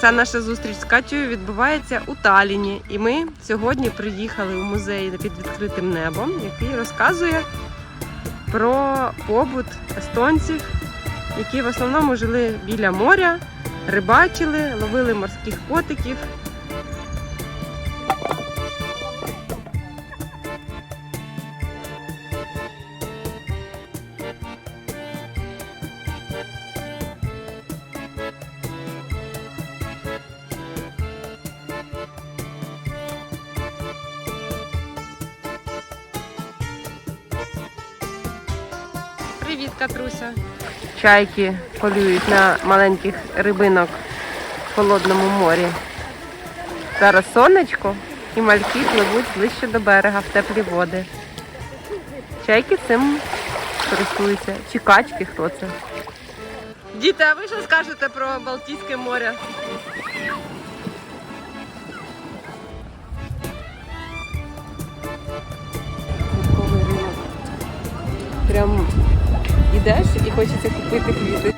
Ця наша зустріч з Катєю відбувається у Таліні. І ми сьогодні приїхали у музей під відкритим небом, який розказує про побут естонців, які в основному жили біля моря, рибачили, ловили морських котиків. Привіт, Катруся. Чайки полюють на маленьких рибинок в холодному морі. Зараз сонечко і мальки пливуть ближче до берега в теплі води. Чайки цим користуються. Чи качки, хто це? Діти, а ви що скажете про Балтійське море? Прям ідеш і хочеться купити квіти.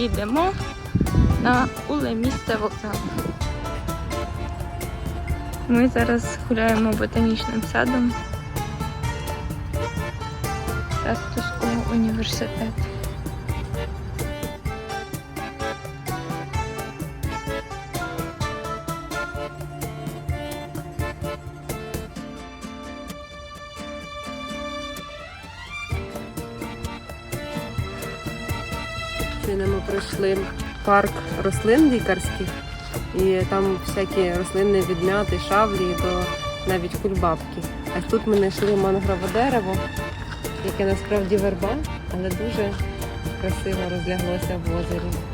Ідемо на уле місце вокзалу. Ми зараз гуляємо ботанічним садом Растовського університету. Пройшли парк рослин лікарських, і там всякі рослини відмяти, шавлі до навіть кульбабки. А тут ми знайшли мангрове дерево, яке насправді верба, але дуже красиво розляглося в озері.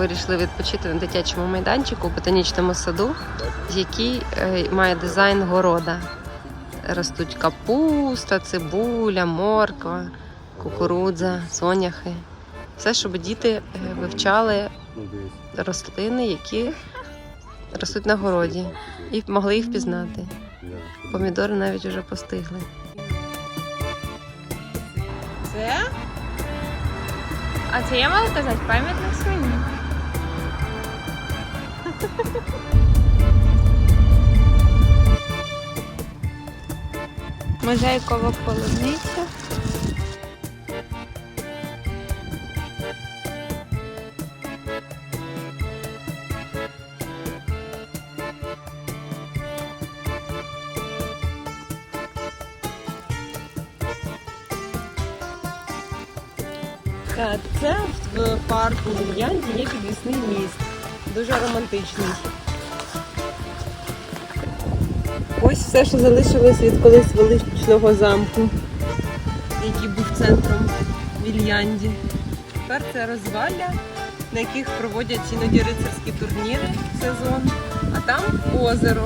Вирішили відпочити на дитячому майданчику у ботанічному саду, який е, має дизайн города. Ростуть капуста, цибуля, морква, кукурудза, соняхи. Все, щоб діти е, вивчали рослини, які ростуть на городі, і могли їх впізнати. Помідори навіть вже постигли. Це А це я мала казати пам'ятник свині. Мозаїкова полуниця. Це в парку в є підвісний міст. Дуже романтичний. Ось все, що залишилось від колись величного замку, який був центром Вільянді. Тепер це розвалля, на яких проводять іноді рицарські турніри в сезон, а там озеро.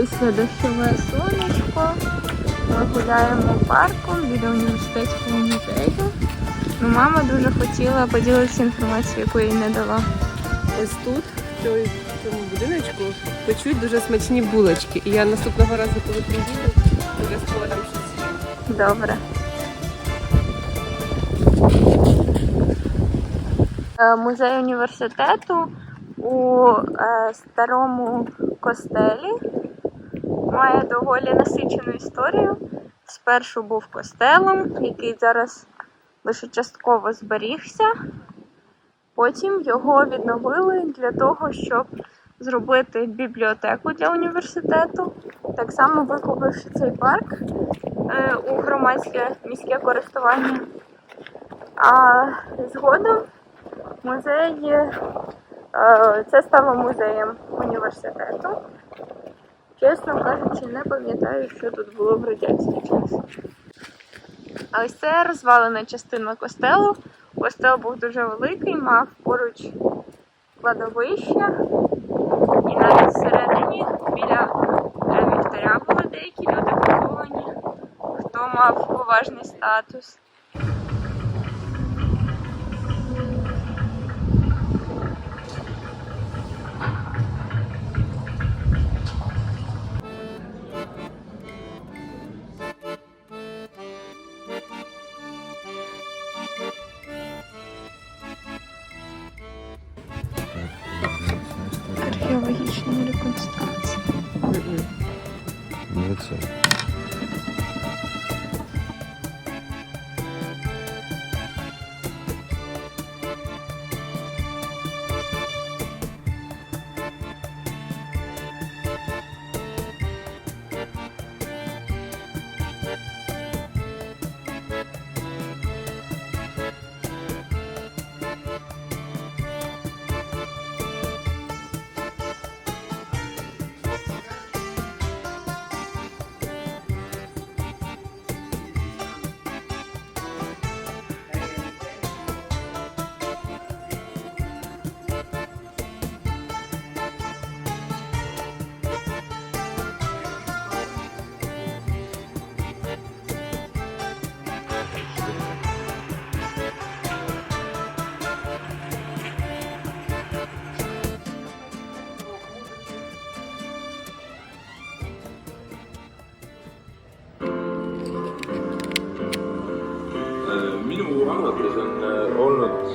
Після дощове сонечко. Ми гуляємо парком біля університетського музею. Ну, мама дуже хотіла поділитися інформацією, яку їй не дала. Ось тут, в цьому- будиночку, печуть дуже смачні булочки. І я наступного разу, коли приїду, обов'язково там щось. Добре. Е, Музей університету у е, старому костелі має доволі насичену історію. Спершу був костелом, який зараз лише частково зберігся. Потім його відновили для того, щоб зробити бібліотеку для університету. Так само викупивши цей парк е, у громадське міське користування. А згодом музей е, це стало музеєм університету. Чесно кажучи, не пам'ятаю, що тут було в радянський час. А ось це розвалена частина костелу. Костел був дуже великий, мав поруч кладовище. І навіть всередині біля вівтаря були деякі люди поховані, хто мав поважний статус. Quantos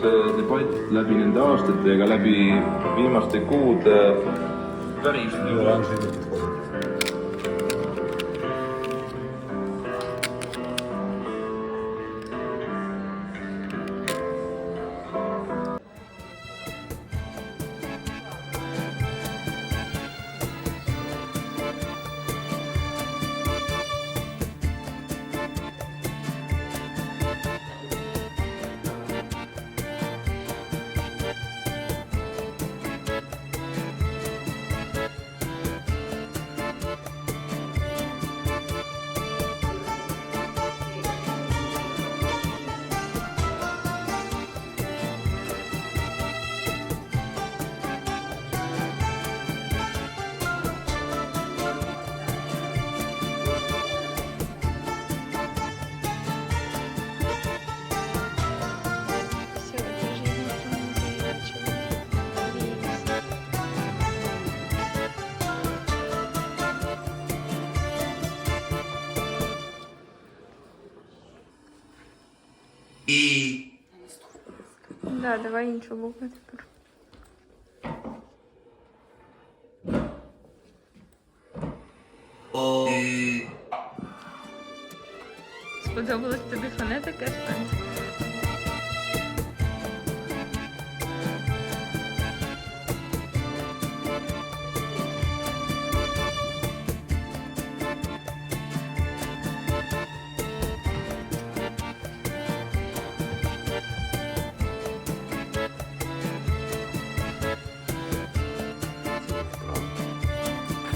see debatt läbi nende aastate ega läbi viimaste kuude. Päris. Nagu Да, давай іншу букву тепер. Сподобалось тобі фонетика,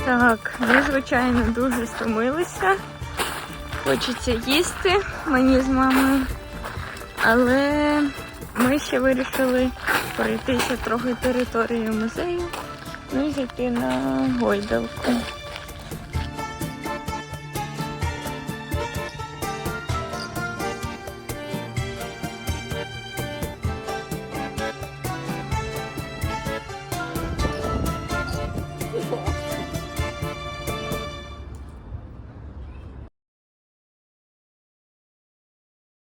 Так, ми, звичайно, дуже стомилися. Хочеться їсти мені з мамою. Але ми ще вирішили пройтися трохи територією музею, ну і зайти на гойдалку.